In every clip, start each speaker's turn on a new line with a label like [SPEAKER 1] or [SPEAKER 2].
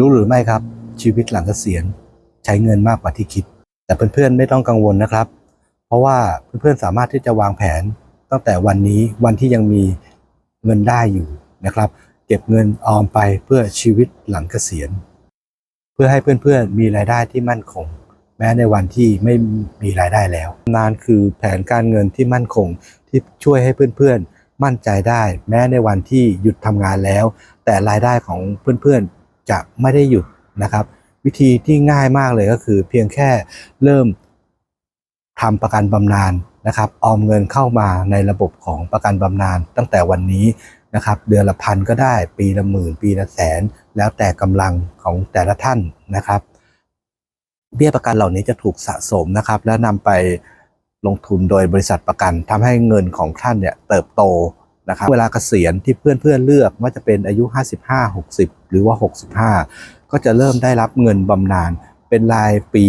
[SPEAKER 1] รู้หรือไม่ครับ ชีวิตหลังเกษียณใช้เงินมากกว่าที่คิด แต่เพื่อนๆไม่ต้องกังวลนะครับ เพราะว่าเพื่อนๆสามารถที่จะวางแผนตั้งแต่วันนี้วันที่ยังมีเงินได้อยู่นะครับ เก็บเงินออมไปเพื่อชีวิตหลังเกษียณ เพื่อให้เพื่อนๆมีรายได้ที่มั่นคง แม้ในวันที่ไม่มีรายได้แล้ว นานคือแผนการเงินที่มั่นคงที่ช่วยให้เพื่อนๆมั่นใจได้ แม้ในวันที่หยุดทำงานแล้ว แต่รายได้ของเพื่อนๆ จะไม่ได้หยุดนะครับ วิธีที่ง่ายมากเลยก็คือ เพียงแค่เริ่มทำประกันบำนาญนะครับออมเงินเข้ามาในระบบของประกันบำนาญตั้งแต่วันนี้นะครับ เดือนละพันก็ได้ปีละหมื่น ปีละแสน แล้วแต่กำลังของแต่ละท่านนะครับ เบี้ยประกันเหล่านี้จะถูกสะสมนะครับ และนำไปลงทุนโดยบริษัทประกันทำให้เงินของท่านเนี่ยเติบโต นะครับเวลาเกษียณที่เพื่อนๆเลือกว่าจะเป็นอายุ 55 60 หรือว่า 65 ก็จะเริ่มได้รับเงินบำนาญเป็นรายปี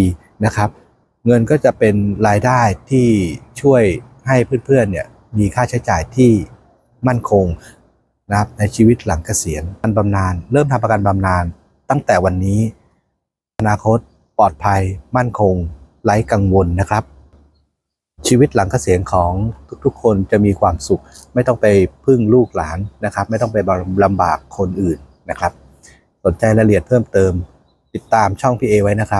[SPEAKER 1] นะครับ เงินก็จะเป็นรายได้ที่ช่วยให้เพื่อนๆเนี่ยมีค่าใช้จ่ายที่มั่นคงนะครับในชีวิตหลังเกษียณประกันบำนาญเริ่มทำประกันบำนาญตั้งแต่วันนี้ อนาคตปลอดภัยมั่นคงไร้กังวลนะครับ ชีวิตหลังเกษียณของทุกๆ คนจะมีความสุข ไม่ต้องไปพึ่งลูกหลานนะครับ ไม่ต้องไปลำบากคนอื่นนะครับ สนใจรายละเอียดเพิ่มเติม ติดตามช่องพี่เอไว้นะครับ